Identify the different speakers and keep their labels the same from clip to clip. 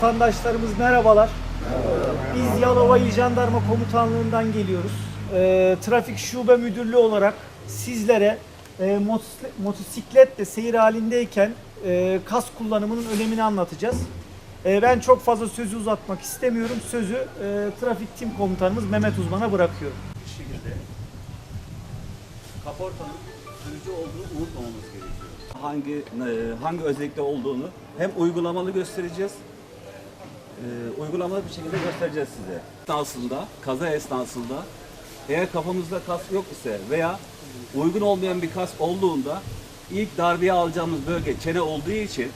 Speaker 1: Vatandaşlarımız merhabalar. Biz Yalova İl Jandarma Komutanlığı'ndan geliyoruz. Ee, Trafik Şube Müdürlüğü olarak sizlere e, motos- motosikletle seyir halindeyken e, kas kullanımının önemini anlatacağız. E, ben çok fazla sözü uzatmak istemiyorum. Sözü e, Trafik Tim Komutanımız Mehmet Uzman'a bırakıyorum.
Speaker 2: bir şekilde kaportanın sürücü olduğunu unutmamamız gerekiyor. Hangi hangi özellikte olduğunu hem uygulamalı göstereceğiz, e, uygulamalı bir şekilde göstereceğiz size. Esnasında, kaza esnasında eğer kafamızda kask yok ise veya uygun olmayan bir kask olduğunda ilk darbeyi alacağımız bölge çene olduğu için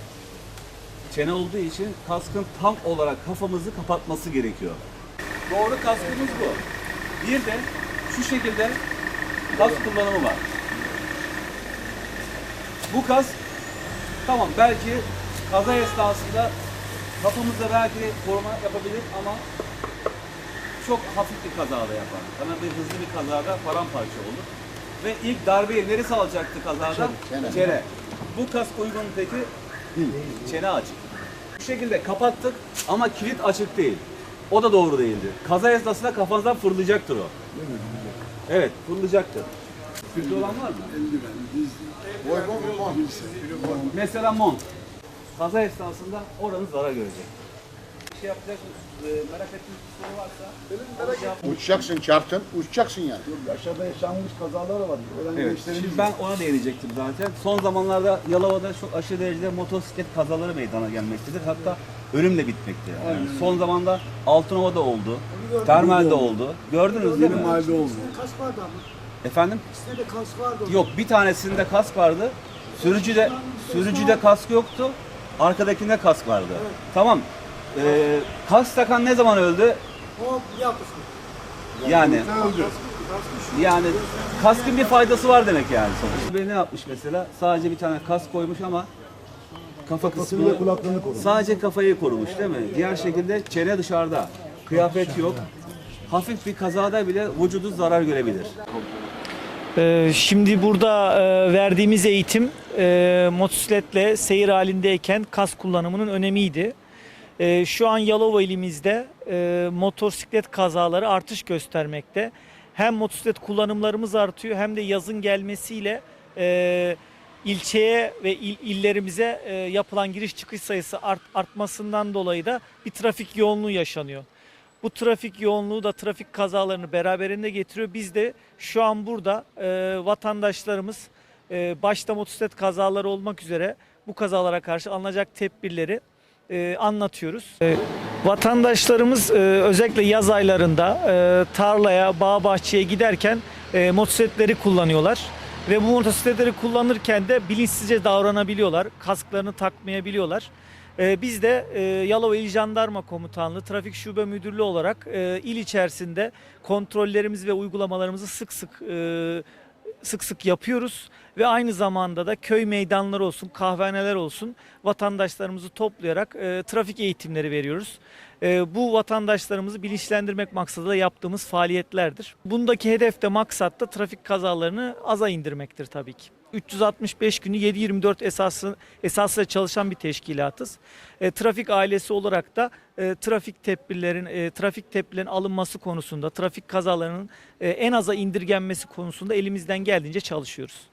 Speaker 2: çene olduğu için kaskın tam olarak kafamızı kapatması gerekiyor. Doğru kaskımız bu. Bir de şu şekilde kask kullanımı var. Bu kask tamam belki kaza esnasında kafamızda belki koruma yapabilir ama çok hafif bir kazada yapar. Bir hızlı bir kazada paramparça olur. Ve ilk darbeyi neresi alacaktı kazada? Çene. Bu kask uygun peki? Çene açık. Bu şekilde kapattık ama kilit açık değil. O da doğru değildi. Kaza esnasında kafanızdan fırlayacaktır o. Evet, fırlayacaktır. Kültü olan var mı? Mesela mont. Kaza esnasında oranız zarar görecek. Bir şey yapacaksınız, e, merak ettiğiniz bir soru varsa
Speaker 3: Uçacaksın çarptın, uçacaksın yani.
Speaker 4: Aşağıda yaşanmış kazalar var. Ölen
Speaker 2: Evet,
Speaker 4: gençlerimiz
Speaker 2: şimdi ben ona değinecektim zaten. Son zamanlarda Yalova'da çok aşırı derecede motosiklet kazaları meydana gelmektedir. Hatta ölümle bitmekte. Yani son zamanda Altınova'da oldu, Termal'de oldu. Gördünüz değil mi?
Speaker 4: mahallede oldu.
Speaker 5: Kask vardı ama.
Speaker 2: Efendim?
Speaker 5: İkisinde de kask vardı.
Speaker 2: Yok, bir tanesinde kask vardı. Sürücüde sürücüde kask yoktu. Arkadakinde kask vardı. Tamam. Ee, kask takan ne zaman öldü?
Speaker 5: O bir hafta sonra.
Speaker 2: Yani yani kaskın bir faydası var demek yani sonuçta. Beni ne yapmış mesela? Sadece bir tane kask koymuş ama kafa kısmı sadece kafayı korumuş değil mi? Diğer şekilde çene dışarıda. Kıyafet yok. Hafif bir kazada bile vücudu zarar görebilir.
Speaker 1: Ee, Şimdi burada e, verdiğimiz eğitim e, motosikletle seyir halindeyken kas kullanımının önemiydi. E, Şu an Yalova ilimizde e, motosiklet kazaları artış göstermekte. Hem motosiklet kullanımlarımız artıyor hem de yazın gelmesiyle e, ilçeye ve il- illerimize e, yapılan giriş çıkış sayısı art- artmasından dolayı da bir trafik yoğunluğu yaşanıyor. Bu trafik yoğunluğu da trafik kazalarını beraberinde getiriyor. Biz de şu an burada e, vatandaşlarımız e, başta motosiklet kazaları olmak üzere bu kazalara karşı alınacak tedbirleri e, anlatıyoruz. E, vatandaşlarımız e, özellikle yaz aylarında e, tarlaya, bağ bahçeye giderken e, motosikletleri kullanıyorlar. Ve bu motosikletleri kullanırken de bilinçsizce davranabiliyorlar. Kasklarını takmayabiliyorlar. Ee, Biz de e, Yalova İl Jandarma Komutanlığı Trafik Şube Müdürlüğü olarak e, il içerisinde kontrollerimizi ve uygulamalarımızı sık sık e, sık sık yapıyoruz ve aynı zamanda da köy meydanları olsun, kahvehaneler olsun vatandaşlarımızı toplayarak e, trafik eğitimleri veriyoruz. E, bu vatandaşlarımızı bilinçlendirmek maksadıyla yaptığımız faaliyetlerdir. Bundaki hedef de maksat da trafik kazalarını aza indirmektir tabii ki. 365 günü 7-24 esası, esasıyla çalışan bir teşkilatız. E, trafik ailesi olarak da e, trafik tedbirlerin e, trafik tedbirlerin alınması konusunda, trafik kazalarının e, en aza indirgenmesi konusunda elimizden geldiğince çalışıyoruz.